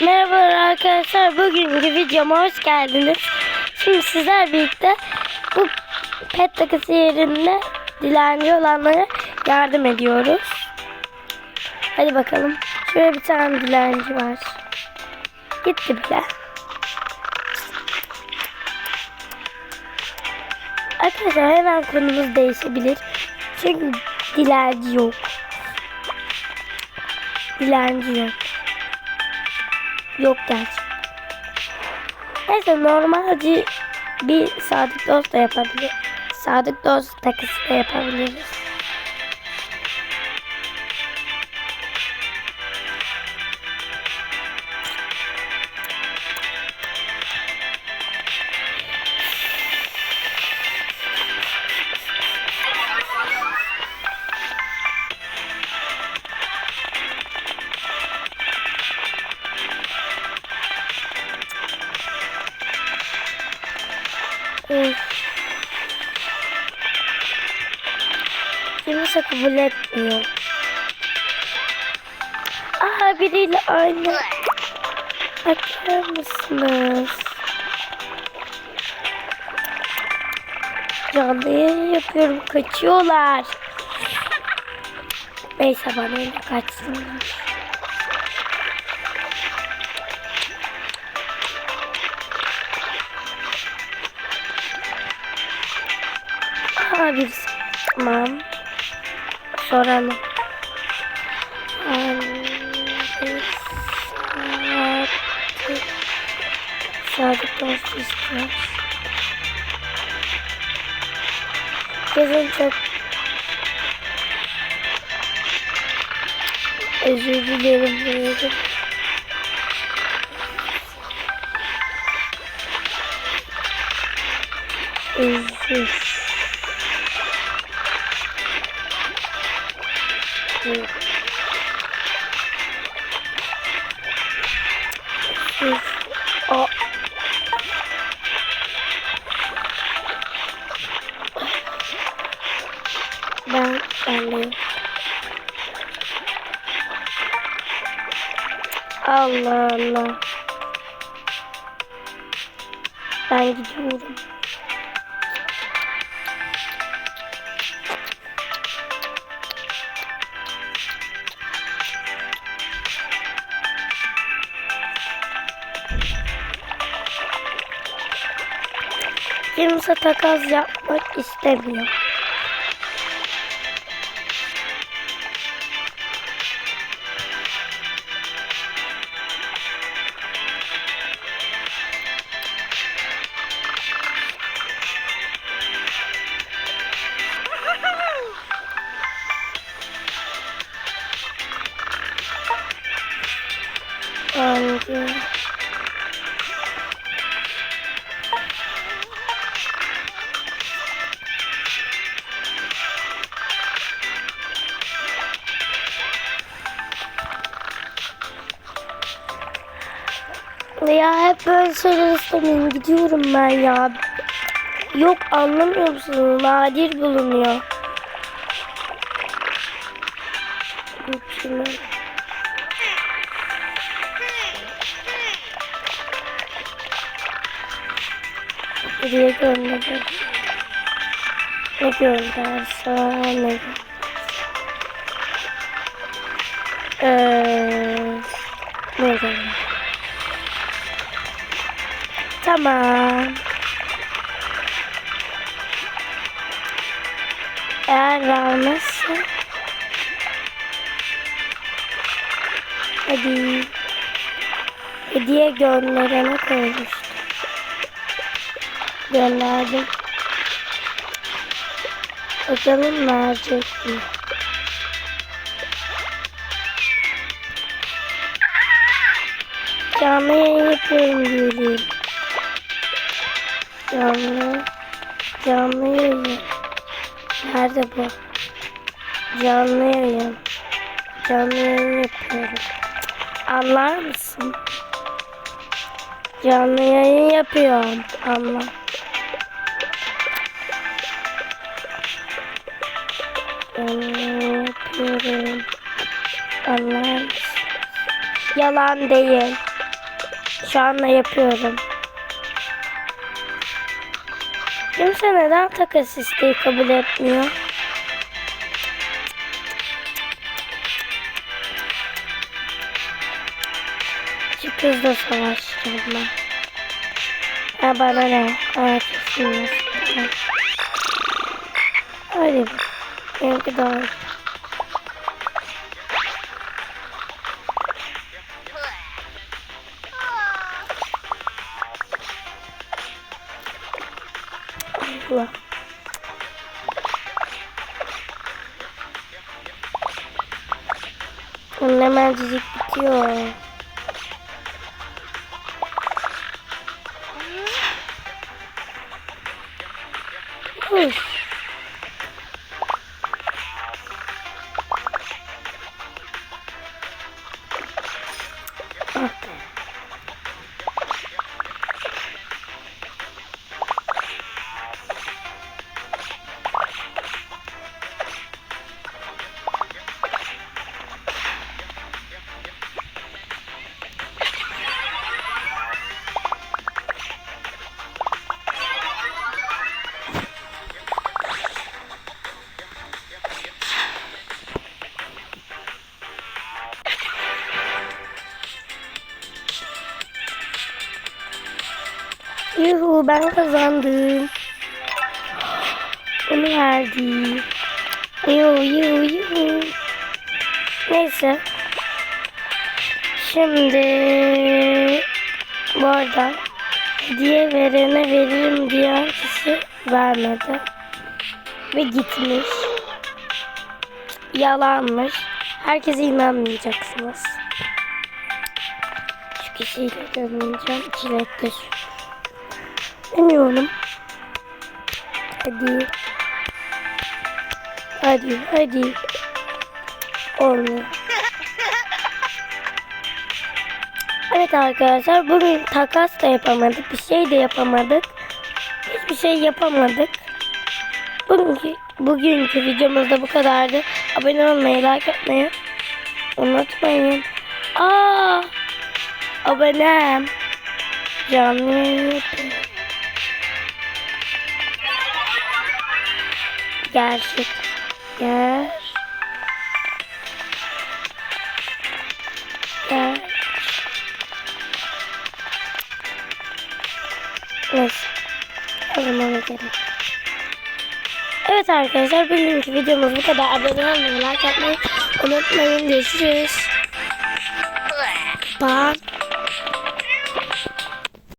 Merhaba arkadaşlar. Bugünkü videoma hoş geldiniz. Şimdi sizler birlikte bu pet takısı yerinde dilenci olanlara yardım ediyoruz. Hadi bakalım. Şöyle bir tane dilenci var. Gitti bile. Arkadaşlar hemen konumuz değişebilir. Çünkü dilenci yok. Dilenci yok. Yok gerçekten. Neyse normalci bir sadık dost da yapabilir. Sadık dost takısı da yapabiliriz. Üf. Kimse kabul etmiyor. Aha biriyle aynı. Bakar mısınız? Canlı yayın yapıyorum. Kaçıyorlar. Neyse bana ne kaçsınlar. Aha birisi. Tamam. Soralım. Sadık dost istiyor? Çok özür dilerim. Özür. Özür. Özür. O. Ben bendeyim. Allah Allah. Ben gidiyorum. Kimse takas yapmak istemiyor. Bence. Ya hep böyle şeyler istemiyorum. Gidiyorum ben ya. Yok anlamıyor musun? Nadir bulunuyor. Şimdi. Buraya gönderir. Ne gönderse ne Eee ne gönder? Tamam. Eğer vermezse hadi hediye gönderene koymuştum. Gönderdim. Bakalım verecek mi? Canlı yayın yapıyorum diyelim. Canlı, canlı yayın. Nerede bu? Canlı yayın. Canlı yayın yapıyorum. Anlar mısın? Canlı yayın yapıyorum. Anla. Canlı. Anlar mısın? Yalan değil. Şu anda yapıyorum. Kimse neden takas isteği kabul etmiyor? Şu kızla savaşacağım ben. Ha bana ne? Evet kesin Hadi. Benimki daha. Allah. Onun hemencik bitiyor. Uf. Yuhu ben kazandım. Onu verdi. Yuhu yuhu yuhu. Neyse. Şimdi bu arada hediye verene veririm diyen kişi vermedi. Ve gitmiş. Yalanmış. Herkese inanmayacaksınız. Şu kişiyle döneceğim. Çilektir. Demiyorum. Hadi. Hadi, hadi. Olmuyor. Evet arkadaşlar bugün takas da yapamadık. Bir şey de yapamadık. Hiçbir şey yapamadık. Bugünkü, bugünkü videomuz da bu kadardı. Abone olmayı, like atmayı unutmayın. Aa, abonem. Canlı yayın Gerçek. Ger. Ger. Neyse. Almama gerek. Evet arkadaşlar bugünkü videomuz bu kadar. Abone olmayı, like atmayı unutmayın. Görüşürüz. Bye.